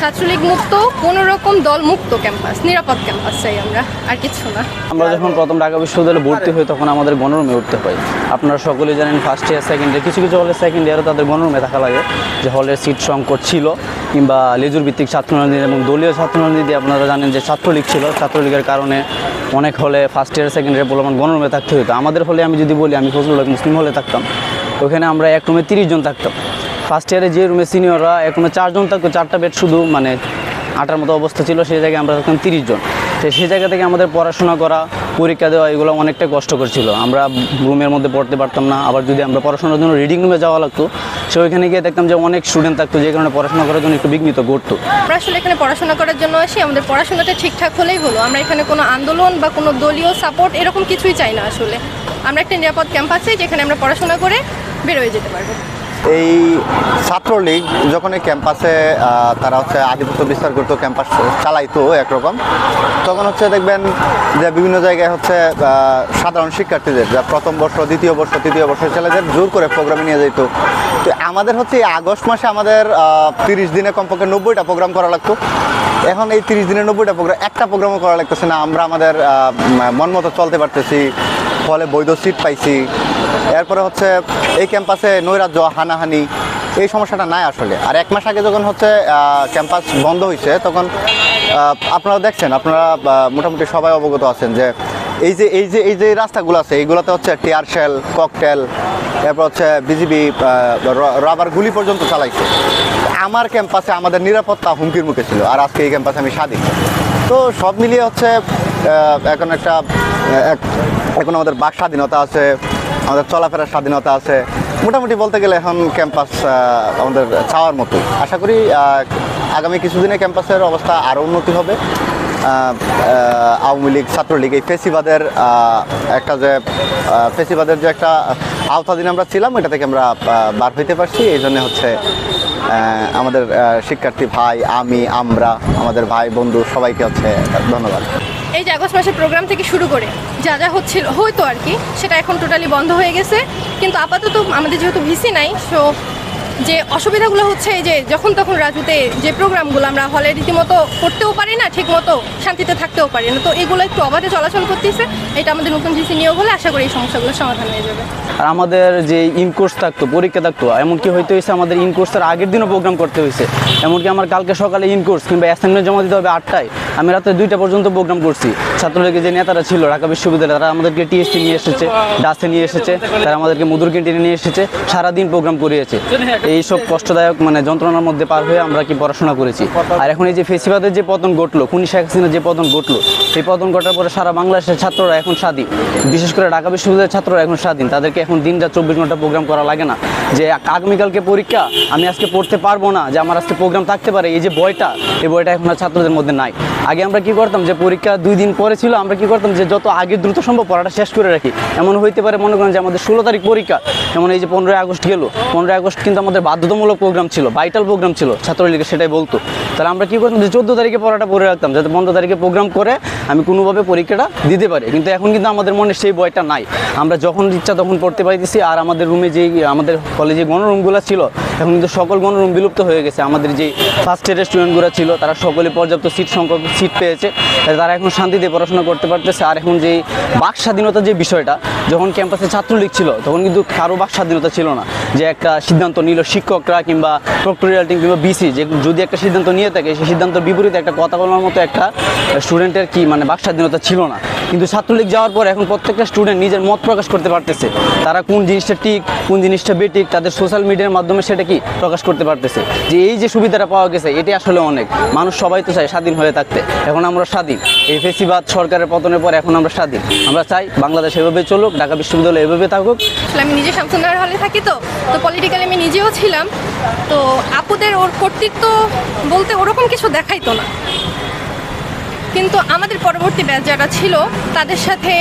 ছাত্রলীগ মুক্ত, কোনো রকম দল মুক্ত ক্যাম্পাস নিরাপদ ক্যাম্পাস চাই আমরা, আর কিছু না। আমরা যখন প্রথম ঢাকা বিশ্ববিদ্যালয়ে ভর্তি হই, তখন আমাদের গণরুমে উঠতে হয়। আপনারা সকলেই জানেন ফার্স্ট ইয়ার সেকেন্ড ইয়ার কিছু কিছু হলের সেকেন্ড ইয়ারও তাদের গণরুমে থাকা লাগে। যে হলের সিট সংকট ছিল, কিংবা লেজুর ভিত্তিক ছাত্ররাজনীতি এবং দলীয় ছাত্ররাজনীতি আপনারা জানেন যে ছাত্রলীগ ছিল। ছাত্রলীগের কারণে অনেক হলে ফার্স্ট ইয়ার সেকেন্ড ইয়ার বলমান গণরুমে থাকতে হতো আমাদের হলে আমি যদি বলি, আমি ফজলুল মুসলিম হলে থাকতাম। ওখানে আমরা এক রুমে তিরিশ জন থাকতাম। ফার্স্ট ইয়ারে যে রুমে সিনিয়ররা রুমে চারজন থাকতো, চারটা বেড শুধু মানে আটার মতো অবস্থা ছিল, সেই জায়গায় আমরা থাকতাম তিরিশ জন। তো সেই জায়গা থেকে আমাদের পড়াশোনা করা, পরীক্ষা দেওয়া, এগুলো অনেকটা কষ্টকর ছিল। আমরা রুমের মধ্যে পড়তে পারতাম না। আবার যদি আমরা পড়াশোনার জন্য রিডিং রুমে যাওয়া লাগতো, সে ওইখানে গিয়ে দেখতাম যে অনেক স্টুডেন্ট থাকতো, যে কারণে পড়াশোনা করার জন্য একটু বিঘ্নিত ঘটতো। আমরা আসলে এখানে পড়াশোনা করার জন্য আসি আমাদের পড়াশোনাটা ঠিকঠাক হলেই হলো। আমরা এখানে কোনো আন্দোলন বা কোনো দলীয় সাপোর্ট এরকম কিছুই চাই না আসলে। আমরা একটা নিরাপদ ক্যাম্পাস যেখানে আমরা পড়াশোনা করে বেরোয় যেতে পারব। এই ছাত্রলীগ যখন এই ক্যাম্পাসে তারা হচ্ছে আধিপত্য বিস্তার করতো, ক্যাম্পাস চালাইতো একরকম, তখন হচ্ছে দেখবেন যে বিভিন্ন জায়গায় হচ্ছে সাধারণ শিক্ষার্থীদের, যা প্রথম বর্ষ, দ্বিতীয় বর্ষ, তৃতীয় বর্ষের ছেলেদের জোর করে প্রোগ্রামে নিয়ে যেত তো আমাদের হচ্ছে আগস্ট মাসে আমাদের তিরিশ দিনে কমপক্ষে নব্বইটা প্রোগ্রাম করা লাগতো। এখন এই তিরিশ দিনে নব্বইটা প্রোগ্রাম একটা প্রোগ্রামও করা লাগতেছে না। আমরা আমাদের মন মতো চলতে পারতেছি। ফলে বৈধ সিট পাইছি। এরপরে হচ্ছে এই ক্যাম্পাসে নৈরাজ্য, হানাহানি, এই সমস্যাটা নাই আসলে। আর এক মাস আগে যখন হচ্ছে ক্যাম্পাস বন্ধ হয়েছে তখন আপনারা দেখছেন, আপনারা মোটামুটি সবাই অবগত আছেন যে এই যে এই যে এই যে রাস্তাগুলো আছে এইগুলোতে হচ্ছে টিয়ার শেল, ককটেল, এরপর হচ্ছে বিজিবি রাবার গুলি পর্যন্ত চালাইছে। আমার ক্যাম্পাসে আমাদের নিরাপত্তা হুমকির মুখে ছিল, আর আজকে এই ক্যাম্পাসে আমি স্বাধীন। তো সব মিলিয়ে হচ্ছে এখন একটা এখন আমাদের বাক স্বাধীনতা আছে, আমাদের চলাফেরার স্বাধীনতা আছে। মোটামুটি বলতে গেলে এখন ক্যাম্পাস আমাদের চাওয়ার মতো। আশা করি আগামী কিছুদিনে ক্যাম্পাসের অবস্থা আরও উন্নতি হবে। আওয়ামী লীগ, ছাত্রলীগ এই ফেসিবাদের একটা যে ফেসিবাদের যে একটা আওতাধীন আমরা ছিলাম এটা থেকে আমরা বার হইতে পারছি। এই জন্য হচ্ছে আমাদের শিক্ষার্থী ভাই, আমি, আমরা, আমাদের ভাই, বন্ধু, সবাইকে হচ্ছে ধন্যবাদ। এই যে আগস্ট মাসের প্রোগ্রাম থেকে শুরু করে যা যা হচ্ছিল, হয়তো আর কি, সেটা এখন টোটালি বন্ধ হয়ে গেছে। কিন্তু আপাতত আমাদের যেহেতু ভিসি নাই সো যে অসুবিধাগুলো হচ্ছে এই যে যখন তখন রাজুতে যে প্রোগ্রামগুলো আমরা হলে রীতিমতো করতেও পারি না ঠিক মতো শান্তিতে থাকতেও পারি না। তো এগুলো একটু অবাধে চলাচল করতেছে, এটা আমাদের নতুন ভিসি নিয়োগ হলে আশা করি এই সমস্যাগুলোর সমাধান হয়ে যাবে। আর আমাদের যে ইনকোর্স থাকতো, পরীক্ষা থাকতো, এমনকি হইতে হয়েছে আমাদের ইনকোর্সের আগের দিনও প্রোগ্রাম করতে হয়েছে এমনকি আমার কালকে সকালে ইনকোর্স কিংবা অ্যাসাইনমেন্ট জমা দিতে হবে আটটায়। আমি রাতে দুইটা পর্যন্ত প্রোগ্রাম করছি। ছাত্রলীগের যে নেতারা ছিল, ঢাকা বিশ্ববিদ্যালয়ে তারা আমাদেরকে টিএসটি নিয়ে এসেছে ডাসে নিয়ে এসেছে, তারা আমাদেরকে মধুর ক্যান্টিনে নিয়ে এসেছে, সারাদিন প্রোগ্রাম করিয়েছে। এইসব কষ্টদায়ক মানে যন্ত্রণার মধ্যে পার হয়ে আমরা কি পড়াশোনা করেছি। আর এখন এই যে ফেসিবাদের যে পতন ঘটলো, খুনি শেখ হাসিনার যে পতন ঘটলো, সেই পতন ঘটার পরে সারা বাংলাদেশের ছাত্ররা এখন স্বাধীন। বিশেষ করে ঢাকা বিশ্ববিদ্যালয়ের ছাত্ররা এখন স্বাধীন। তাদেরকে এখন দিন রাত চব্বিশ ঘণ্টা প্রোগ্রাম করা লাগে না। যে আগামীকালকে পরীক্ষা, আমি আজকে পড়তে পারব না, যে আমার আজকে প্রোগ্রাম থাকতে পারে, এই যে বয়টা, এই বয়টা এখন আর ছাত্রদের মধ্যে নাই। আগে আমরা কি করতাম যে পরীক্ষা দুই দিন পরে ছিল আমরা কি করতাম যে যত আগে দ্রুত সম্ভব পড়াটা শেষ করে রাখি। এমন হইতে পারে, মনে করেন যে আমাদের ষোলো তারিখ পরীক্ষা। যেমন এই যে পনেরোই আগস্ট গেল, পনেরোই আগস্ট কিন্তু আমাদের বাধ্যতামূলক প্রোগ্রাম ছিল ভাইটাল প্রোগ্রাম ছিল, ছাত্রলীগের সেটাই বলতো। তাহলে আমরা কি করতাম যে চোদ্দ তারিখে পড়াটা পড়ে রাখতাম, যাতে পনেরো তারিখে প্রোগ্রাম করে আমি কোনোভাবে পরীক্ষাটা দিতে পারি। কিন্তু এখন কিন্তু আমাদের মনে সেই বয়টা নাই। আমরা যখন ইচ্ছা তখন পড়তে পাইতেছি আর আমাদের রুমে যেই, আমাদের কলেজে গণরুমগুলো ছিল এখন কিন্তু সকল গণরুম বিলুপ্ত হয়ে গেছে। আমাদের যে ফার্স্ট ইয়ারের স্টুডেন্টগুলো ছিল, তারা সকলে পর্যাপ্ত সিট সংখ্যক সিট পেয়েছে। তারা এখন শান্তিতে পড়াশোনা করতে পারতেছে। আর এখন যে বাক স্বাধীনতা যে বিষয়টা, যখন ক্যাম্পাসে ছাত্রলীগ ছিল, তখন কিন্তু কারও বাক স্বাধীনতা ছিল না। যে একটা সিদ্ধান্ত নিল শিক্ষকরা কিংবা প্রক্টোরিয়াল টিম কিংবা বিসি যে যদি একটা সিদ্ধান্ত নিয়ে থাকে, সেই সিদ্ধান্তের বিপরীতে একটা কথা বলার মতো একটা স্টুডেন্টের কি মানে বাক স্বাধীনতা ছিল না। কিন্তু ছাত্রলীগ যাওয়ার পর এখন প্রত্যেকটা স্টুডেন্ট নিজের মত প্রকাশ করতে পারতেছে। তারা কোন জিনিসটা ঠিক, কোন জিনিসটা বেঠিক, তাদের সোশ্যাল মিডিয়ার মাধ্যমে সেটা কি প্রকাশ করতে পারতেছে? যে এই যে সুবিধাটা পাওয়া গেছে এটি আসলে অনেক। মানুষ সবাই তো চায় স্বাধীন হয়ে থাকতে। এখন আমরা স্বাধীন। এই ফেসিবাদ সরকারের পতনের পর এখন আমরা স্বাধীন। আমরা চাই বাংলাদেশ এভাবে চলুক, ঢাকা বিশ্ববিদ্যালয় এভাবে থাকুক। আমি নিজে শামসুন্নার হলে থাকি তো। তো পলিটিক্যালি আমি নিজেও ছিলাম। তো আপুদের ওর কর্তৃত্ব বলতে ওরকম কিছু দেখাইতো না। কিন্তু আমাদের পরবর্তী ব্যাচ যারা ছিল, তাদের সাথে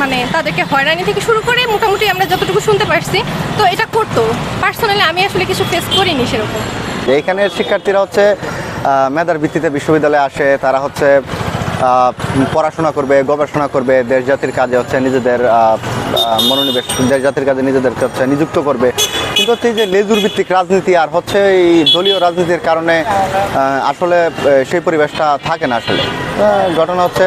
মানে তাদেরকে হয়রানি থেকে শুরু করে মোটামুটি আমরা যতটুকু শুনতে পারছি, তো এটা করতো। পার্সোনালি আমি আসলে কিছু ফেস করিনি সেরকম। এইখানের শিক্ষার্থীরা হচ্ছে মেধার ভিত্তিতে বিশ্ববিদ্যালয়ে আসে, তারা হচ্ছে পড়াশোনা করবে, গবেষণা করবে, দেশ জাতির কাজে হচ্ছে নিজেদের মনোনিবেশ, দেশ জাতির কাজে নিজেদেরকে হচ্ছে নিযুক্ত করবে। কিন্তু হচ্ছে যে লেজুর ভিত্তিক রাজনীতি আর হচ্ছে এই দলীয় রাজনীতির কারণে আসলে সেই পরিবেশটা থাকে না আসলে। ঘটনা হচ্ছে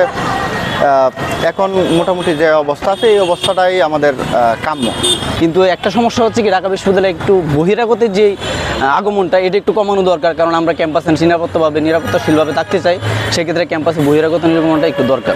এখন মোটামুটি যে অবস্থা আছে, এই অবস্থাটাই আমাদের কাম্য। কিন্তু একটা সমস্যা হচ্ছে কি, ঢাকা বিশ্ববিদ্যালয়ে একটু বহিরাগতের যে আগমনটা, এটা একটু কমানো দরকার। কারণ আমরা ক্যাম্পাসে নিরাপত্তাভাবে, নিরাপত্তাশীলভাবে থাকতে চাই, সেক্ষেত্রে ক্যাম্পাসে বহিরাগত নির্গমনটা একটু দরকার।